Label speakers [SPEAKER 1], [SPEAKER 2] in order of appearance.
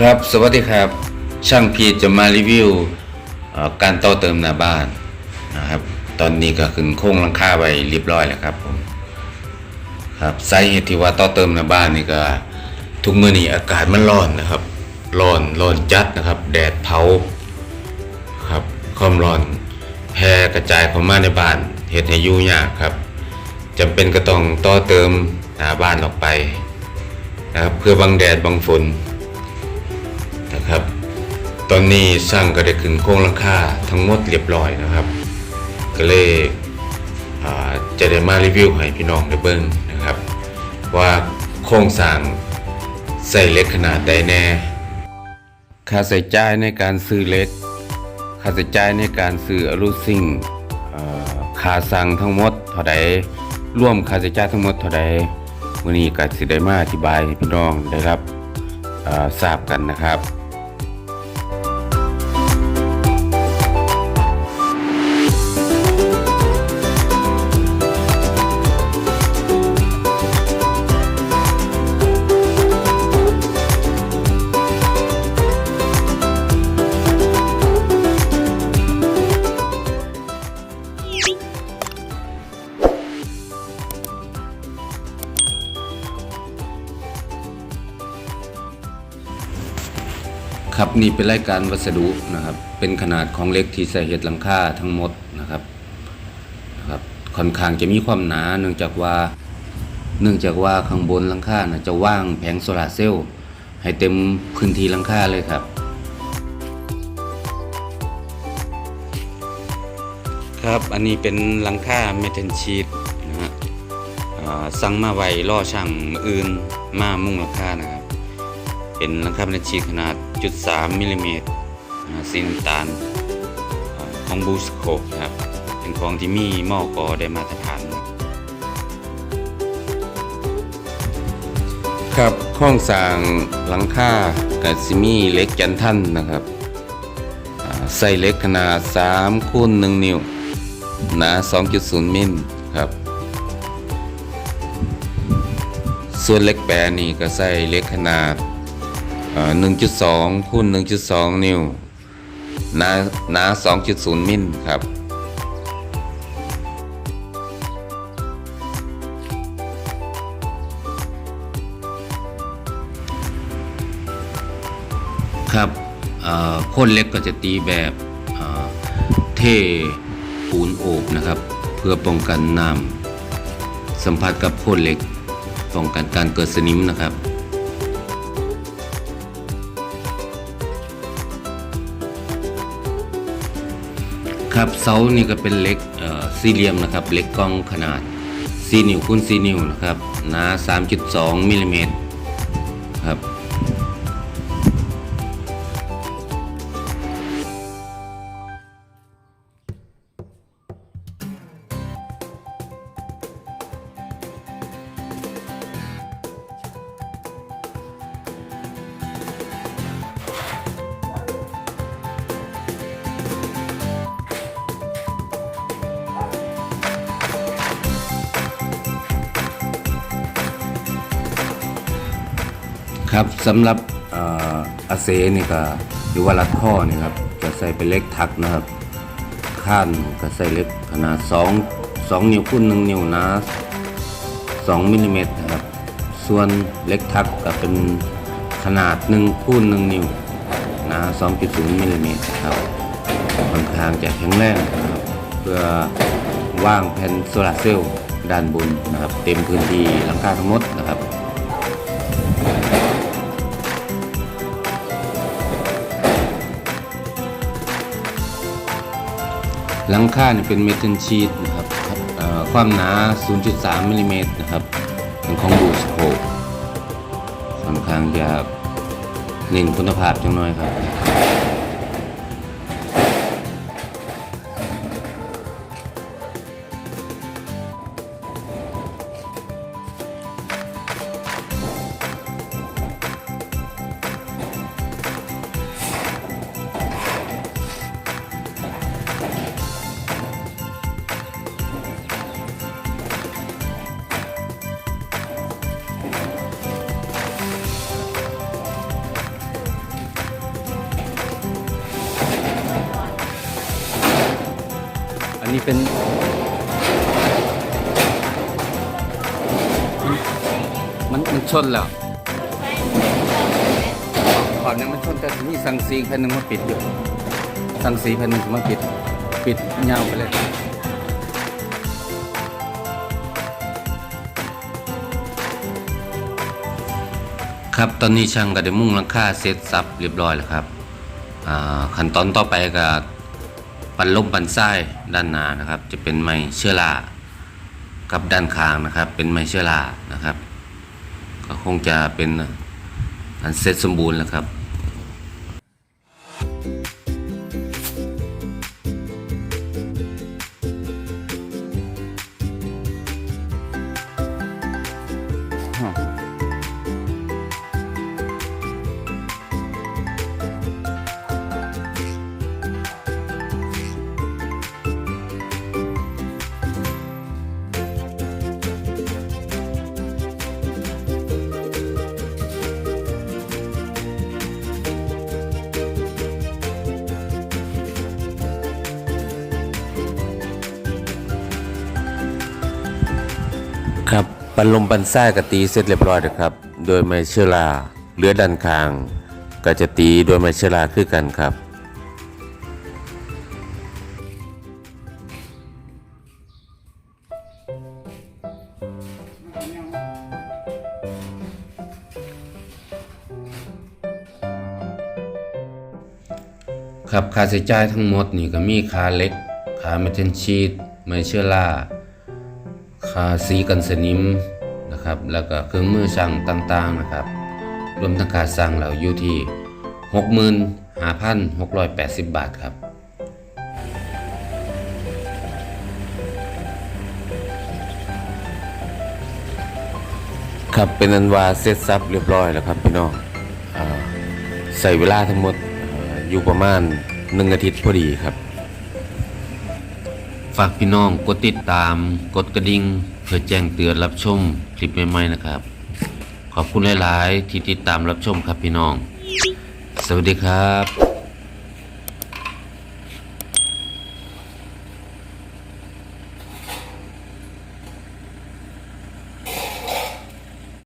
[SPEAKER 1] ครับสวัสดีครับ ช่างพีจะมารีวิวการต่อเติมหน้าบ้านนะครับ ตอนนี้ก็ขึ้นโค้งลังคาไปเรียบร้อยแล้วครับผมครับสาเหตุที่ว่าต่อเติมหน้าบ้านนี่ก็ทุกมื้อนี้อากาศมันร้อนนะครับร้อนร้อนจัดนะครับ แดดเผาครับความร้อนแพร่กระจายเข้ามาในบ้านเฮ็ดให้ยู่ยากครับจำเป็นก็ต้องต่อเติมหน้าบ้านออกไปนะครับเพื่อบังแดดบังฝน ตอนนี้สร้างก็ได้ขึ้นโครงหลังคาทั้งหมดเรียบร้อยนะครับ ก็เลยจะได้มารีวิวให้พี่น้องได้เบิ่งนะครับ ว่าโครงสร้างใส่เล็กขนาดใดแน่ ค่าใช้จ่ายในการซื้อเล็ก ค่าใช้จ่ายในการซื้ออลูซิ่งค่าสั่งทั้งหมดเท่าใดร่วมค่าใช้จ่ายทั้งหมดเท่าใดมื้อนี้ก็สิได้มาอธิบายให้พี่น้องได้รับทราบกันนะครับ ครับนี่เป็นรายการวัสดุนะครับเป็นขนาดของเล็กที่ใส่เห็ดหลังคาทั้งหมดนะครับนะครับค่อนข้างจะมีความหนาเนื่องจากว่า เนื่องจากว่าข้างบนหลังคานะจะว่างแผงโซลาร์เซลล์ให้เต็มพื้นที่หลังคาเลยครับ ครับอันนี้เป็นหลังคาเมทัลชีตนะฮะสั่งมาไว้ล่อช่างออื่นมามุ่งหลังคานะครับ เป็นหลังคาเป็นชีขนาดจุด3มิลลิเมตรสีน้ำตาลของบูสโคครับ เป็นของที่มีหม้อกอได้มาตรฐาน ครับโครงสร้างหลังคากับซิมีเล็กจันทันนะครับใส่เล็กขนาด3คูณ1นิ้วหนา 2.0 มิลครับ ส่วนเล็กแปรนี่ก็ใส่เล็กขนาด 1.2คูณ1.2 นิ้วหนาหนา2.0 มิลครับ ครับเอ่อโคนเล็กก็จะตีแบบเอ่อเทปูนโอบนะครับ เพื่อป้องกันน้ำสัมผัสกับโคนเหล็กป้องกันการเกิดสนิมนะครับ ครับเสานี่ก็เป็นเล็กสี่เหลี่ยมนะครับเล็กกล้องขนาด 4 นิ้วคูณ4นิ้วนะครับหนา 3.2มิลลิเมตร ครับสำหรับเอ่ออาเซนี่ก็หรือว่ารัดข้อนี่ครับจะใส่เป็นเล็กทักนะครับข้านก็ใส่เล็กขนาด 2 2 นิ้วคูณ1นิ้วนา2มิลลิเมตรนะครับส่วนเล็กทักก็เป็นขนาด1คูณ1นิ้วนา2.0มิลลิเมตรครับค่อนข้างจะแข็งแรงนะครับเพื่อว่างแผ่นโซลาร์เซลล์ด้านบนนะครับ เต็มพื้นที่หลังคาทั้งหมดนะครับ หลังคาเนี่ยเป็นเมทัลชีตนะครับความหนา 0.3มิลลิเมตรนะครับเป็นของบูสโคค่อนข้างจะเน้นคุณภาพจังน้อยครับันี่เป็นมันมันชนแล้วก่อนนี้มันชนแต่นี่สังสีแผ่นหนึ่งมาปิดอยู่สังสีแผ่นหนึ่งมาปิด ปิดยาวไปเลยครับตอนนี้ช่างก็ได้มุ่งหลังคาเสร็จสับเรียบร้อยแล้วครับขั้นตอนต่อไปก็ ปันลมปันไส้ด้านหน้านะครับ จะเป็นไม้เชื้อรากับด้านข้างนะครับ เป็นไม้เชื้อรานะครับ ก็คงจะเป็นอันเสร็จสมบูรณ์แล้วครับ ปันลมปันไส้กตีเสร็จเรียบร้อยแล้วครับ โดยไมเชื้อราเหลือด้านข้างก็จะตีโดยไมเชื้อราคือกันครับครับค่าใช้จ่ายทั้งหมดนี่ก็มีค่าเล็กค่าเมทัลชีตไมเชื้อรา คาสีกันสนิมนะครับ แล้วก็เครื่องมือช่างต่างๆนะครับ รวมทั้งค่าสั่งเราอยู่ที่ 65,680 บาทครับครับเป็นอันว่าเสร็จสับเรียบร้อยแล้วครับพี่น้องอใส่เวลาทั้งหมดออยู่ประมาณหนึ่งอาทิตย์พอดีครับ ฝากพี่น้องกดติดตาม กดกระดิ่งเพื่อแจ้งเตือนรับชมคลิปใหม่ๆนะครับ ขอบคุณหลาย ๆ ที่ติดตามรับชมครับพี่น้อง สวัสดีครับ